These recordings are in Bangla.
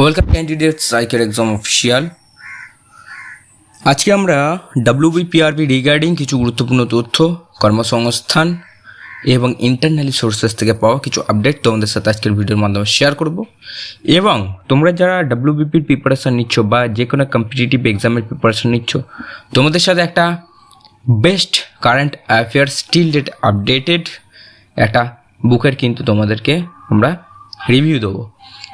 ওয়েলকাম ক্যান্ডিডেটস আইকের এক্সাম অফিসিয়াল আজকে আমরা ডাব্লিউবিপিআরবি রিগার্ডিং কিছু গুরুত্বপূর্ণ তথ্য, কর্মসংস্থান এবং ইন্টারনালি সোর্সেস থেকে পাওয়া কিছু আপডেট তোমাদের সাথে আজকের ভিডিওর মাধ্যমে শেয়ার করব। এবং তোমরা যারা ডাব্লিউবিপির প্রিপারেশান নিচ্ছ বা যে কোনো কম্পিটিটিভ এক্সামের প্রিপারেশান নিচ্ছ, তোমাদের সাথে একটা best current affair still date updated একটা বুকের কিন্তু তোমাদেরকে আমরা রিভিউ দেবো।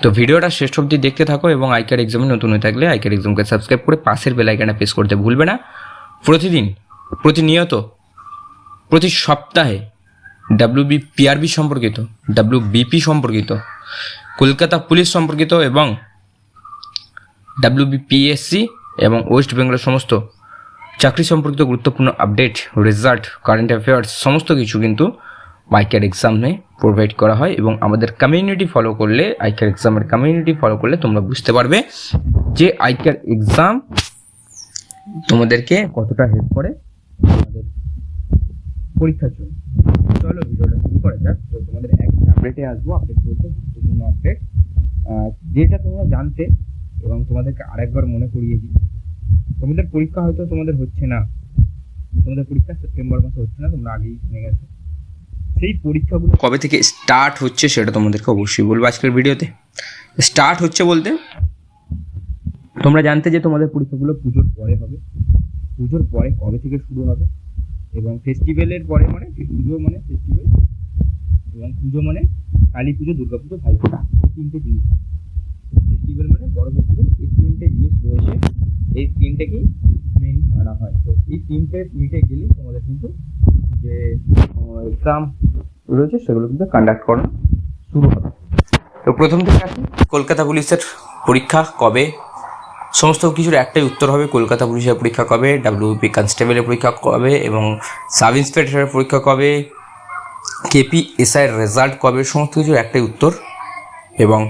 তো ভিডিওটা শেষ অবধি দেখতে থাকো এবং আইকার এক্সামে নতুন হয়ে থাকলে আইকার এক্সামকে সাবস্ক্রাইব করে পাশের বেলাইকানে প্রেস করতে ভুলবে না। প্রতিদিন, প্রতিনিয়ত, প্রতি সপ্তাহে ডাব্লিউবি পিআরবি সম্পর্কিত ডাব্লিউ বিপি সম্পর্কিত, কলকাতা পুলিশ সম্পর্কিত এবং ডাব্লিউবিপিএসসি এবং ওয়েস্ট বেঙ্গলের সমস্ত চাকরি সম্পর্কিত গুরুত্বপূর্ণ আপডেট রেজাল্ট কারেন্ট অ্যাফেয়ার্স সমস্ত কিছু কিন্তু আইকার এক্সামে প্রোভাইড করা হয় এবং আমাদের কমিউনিটি ফলো করলে আইকার এক্সামের কমিউনিটি ফলো করলে তোমরা বুঝতে পারবে যে আইকার এক্সাম তোমাদেরকে কতটা হেল্প করে তোমাদের পরীক্ষার জন্য। চলো ভিডিওটা শুরু করা যাক। তো তোমাদের একটা আপডেটে আসব আপডেট বলতে গুরুত্বপূর্ণ আপডেট যেটা তোমরা জানতে এবং তোমাদেরকে আরেকবার মনে করিয়ে দিই, তোমাদের পরীক্ষা হয়তো তোমাদের হচ্ছে না। তোমাদের পরীক্ষা সেপ্টেম্বর মাসে হচ্ছে না, তোমরা আগেই শুনে গেছো। সেই পরীক্ষাগুলো কবে থেকে স্টার্ট হচ্ছে সেটা তোমাদেরকে অবশ্যই বলব আজকের ভিডিওতে। স্টার্ট হচ্ছে বলতে তোমরা জানতে যে তোমাদের পরীক্ষাগুলো পুজোর পরে হবে। পুজোর পরে কবে থেকে শুরু হবে? এবং ফেস্টিভ্যালের পরে মানে পুজো মানে ফেস্টিভ্যাল এবং পুজো মানে কালী পুজো, দুর্গা পুজো ভাইফোঁটা এই তিনটে জিনিস। ফেস্টিভ্যাল মানে বড় ফেস্টিভ্যাল এই তিনটে জিনিস রয়েছে। এই তিনটেকেই মেন মানা হয়। তো এই তিনটে মিটে গেলেই তোমাদের কিন্তু যে এক্সাম রয়েছে, সেগুলো কিন্তু কন্ডাক্ট করানো শুরু হবে। তো প্রথম থেকে আসি, কলকাতা পুলিশের পরীক্ষা কবে? সমস্ত কিছুর একটাই উত্তর হবে কলকাতা পুলিশের পরীক্ষা কবে ডাব্লিউপি কনস্টেবলের পরীক্ষা কবে এবং সাব ইন্সপেক্টরের পরীক্ষা কবে কেপি এসআইয়ের রেজাল্ট কবে, সমস্ত কিছুর একটাই উত্তর এবং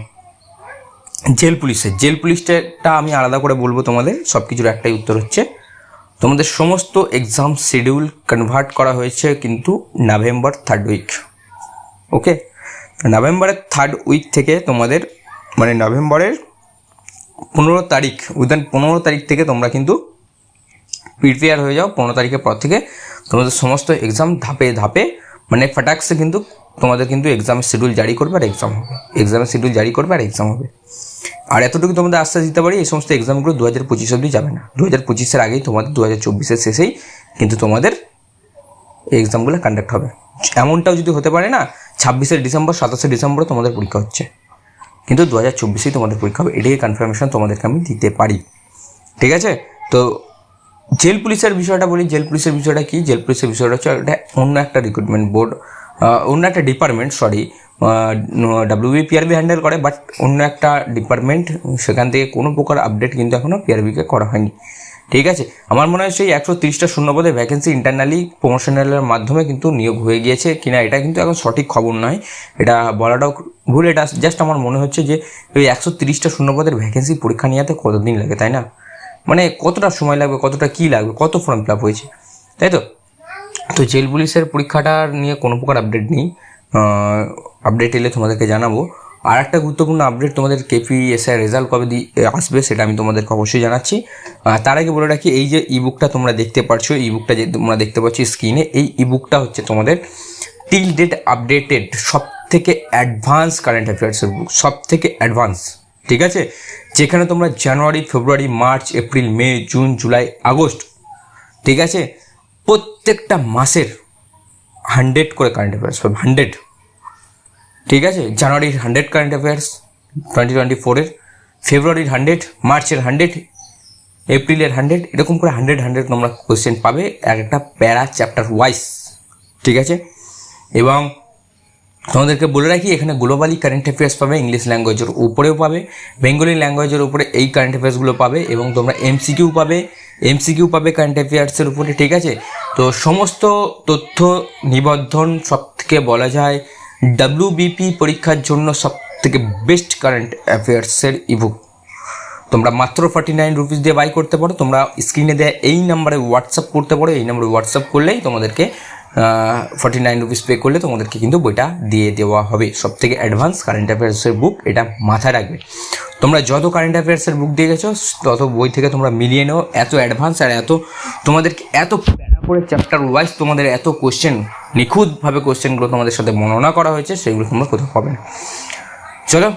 জেল পুলিশের, জেল পুলিশটা আমি আলাদা করে বলব তোমাদের, সব কিছুর একটাই উত্তর হচ্ছে। তোমাদের সমস্ত এক্সাম শিডিউল কনভার্ট করা হয়েছে কিন্তু নভেম্বর থার্ড উইক ওকে নভেম্বরের থার্ড উইক থেকে তোমাদের মানে নভেম্বরের পনেরো তারিখ উইদান পনেরো তারিখ থেকে তোমরা কিন্তু প্রিপেয়ার হয়ে যাও পনেরো তারিখের পর থেকে। তোমাদের সমস্ত এক্সাম ধাপে ধাপে মানে ফাটাক্সে কিন্তু তোমাদের কিন্তু এক্সামের শিডিউল জারি করবে আর এক্সাম হবে। এক্সামের শিডিউল জারি করবে আর এক্সাম হবে। আর এতটুকু তোমাদের আশ্বাস দিতে পারি, এই সমস্ত এক্সামগুলো দু হাজার পঁচিশ অবধি যাবে না। দু হাজার পঁচিশের আগেই তোমাদের দু হাজার চব্বিশের শেষেই কিন্তু তোমাদের এই এক্সামগুলো কন্ডাক্ট হবে। এমনটাও যদি হতে পারে না, ছাব্বিশে ডিসেম্বর, সাতাশে ডিসেম্বরে তোমাদের পরীক্ষা হচ্ছে। কিন্তু দু হাজার চব্বিশেই তোমাদের পরীক্ষা হবে। এটাই কনফার্মেশন তোমাদেরকে আমি দিতে পারি। ঠিক আছে? তো জেল পুলিশের বিষয়টা বলি। জেল পুলিশের বিষয়টা কি? জেল পুলিশের বিষয়টা হচ্ছে এটা অন্য একটা রিক্রুটমেন্ট বোর্ড অন্য একটা ডিপার্টমেন্ট সরি ডাব্লিউবিপিআরবি হ্যান্ডেল করে বাট অন্য একটা ডিপার্টমেন্ট সেখান থেকে কোনো প্রকার আপডেট কিন্তু এখনও পিআরবিকে করা হয়নি। ঠিক আছে? আমার মনে হয় সেই একশো তিরিশটা শূন্যপদে ভ্যাকেন্সি ইন্টারনালি প্রমোশনালের মাধ্যমে কিন্তু নিয়োগ হয়ে গিয়েছে কিনা এটা কিন্তু এখন সঠিক খবর নয়। এটা বলাটাও ভুল, এটা জাস্ট আমার মনে হচ্ছে যে ওই একশো তিরিশটা শূন্যপদের ভ্যাকেন্সি পরীক্ষা নেওয়াতে কতদিন লাগে, তাই না? মানে কতটা সময় লাগবে, কতটা কী লাগবে, কত ফর্ম ফিল আপ হয়েছে, তাই তো? তো জেল পুলিশের পরীক্ষাটা নিয়ে কোনো প্রকার আপডেট নেই। আপডেট এলে তোমাদেরকে জানাব। আর একটা গুরুত্বপূর্ণ আপডেট তোমাদের কেপি এসআই রেজাল্ট কবে দিয়ে আসবে সেটা আমি তোমাদেরকে অবশ্যই জানাচ্ছি। তার আগে বলে রাখি, এই যে ইবুকটা তোমরা দেখতে পাচ্ছ ইবুকটা যে তোমরা দেখতে পাচ্ছ স্ক্রিনে এই ইবুকটা হচ্ছে তোমাদের টিল ডেট আপডেটেড সব থেকে অ্যাডভান্স কারেন্ট অ্যাফেয়ার্সের বুক সব থেকে অ্যাডভান্স ঠিক আছে? যেখানে তোমরা January February March April May June July August ঠিক আছে? প্রত্যেকটা মাসের হান্ড্রেড করে কারেন্ট অ্যাফেয়ার্স পাবে হান্ড্রেড ঠিক আছে? জানুয়ারির hundred current affairs twenty twenty ফোরের ফেব্রুয়ারির হান্ড্রেড মার্চের হান্ড্রেড এপ্রিলের হান্ড্রেড এরকম করে হান্ড্রেড হান্ড্রেড তোমরা কোয়েশ্চেন পাবে এক একটা প্যারা চ্যাপ্টার ওয়াইজ ঠিক আছে? এবং তোমাদেরকে বলে রাখি, এখানে গ্লোবালি কারেন্ট অ্যাফেয়ার্স পাবে ইংলিশ ল্যাঙ্গুয়েজের উপরেও পাবে বেঙ্গলি ল্যাঙ্গুয়েজের উপরে এই কারেন্ট অ্যাফেয়ার্সগুলো পাবে, এবং তোমরা এমসিকিউ পাবে। এমসিকিউ পাবে কারেন্ট অ্যাফেয়ার্সের উপরে, ঠিক আছে? তো সমস্ত তথ্য নিবন্ধন সব থেকে বলা যায় ডাব্লিউবিপি পরীক্ষার জন্য সব থেকে বেস্ট কারেন্ট অ্যাফেয়ার্সের ইবুক তোমরা মাত্র ফর্টি নাইন রুপিস দিয়ে বাই করতে পারো। তোমরা স্ক্রিনে দেওয়া এই নাম্বারে হোয়াটসঅ্যাপ করতে পারো। এই নাম্বারে হোয়াটসঅ্যাপ করলেই তোমাদেরকে ফর্টি নাইন রুপিস পে করলে তোমাদেরকে কিন্তু বইটা দিয়ে দেওয়া হবে। সব থেকে অ্যাডভান্স কারেন্ট অ্যাফেয়ার্সের বুক এটা মাথায় রাখবে। তোমরা যত কারেন্ট অ্যাফেয়ার্সের বুক দিয়ে গেছো, তত বই থেকে তোমরা মিলিয়ে নাও। এত অ্যাডভান্স আর এত তোমাদেরকে এত প্যারা করে চ্যাপ্টার ওয়াইজ তোমাদের এত কোশ্চেন নিখুঁতভাবে কোশ্চেনগুলো তোমাদের সাথে বর্ণনা করা হয়েছে, সেগুলো তোমরা কোথাও পাবে না। চলো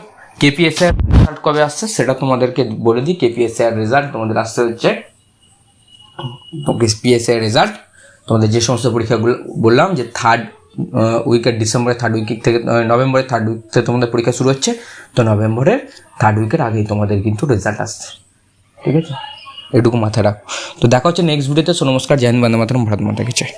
কেপিএসএ এর রেজাল্ট কবে আসছে সেটা তোমাদেরকে বলে দিই। কেপিএসএ এর রেজাল্ট তোমাদের আসতে হচ্ছে পিএসএ এর রেজাল্ট তোমাদের যে সমস্ত পরীক্ষাগুলো বললাম যে থার্ড উইকের ডিসেম্বরের থার্ড উইক থেকে নভেম্বরের থার্ড উইক থেকে তোমাদের পরীক্ষা শুরু হচ্ছে। তো নভেম্বরের থার্ড উইকের আগেই তোমাদের কিন্তু রেজাল্ট আসছে। ঠিক আছে? এটুকু মাথায় রাখো। তো দেখা হচ্ছে নেক্সট ভিডিওতে সো নমস্কার, জয় হিন্দ, বন্দে মাতরম, ভারত মাতা কি চাই।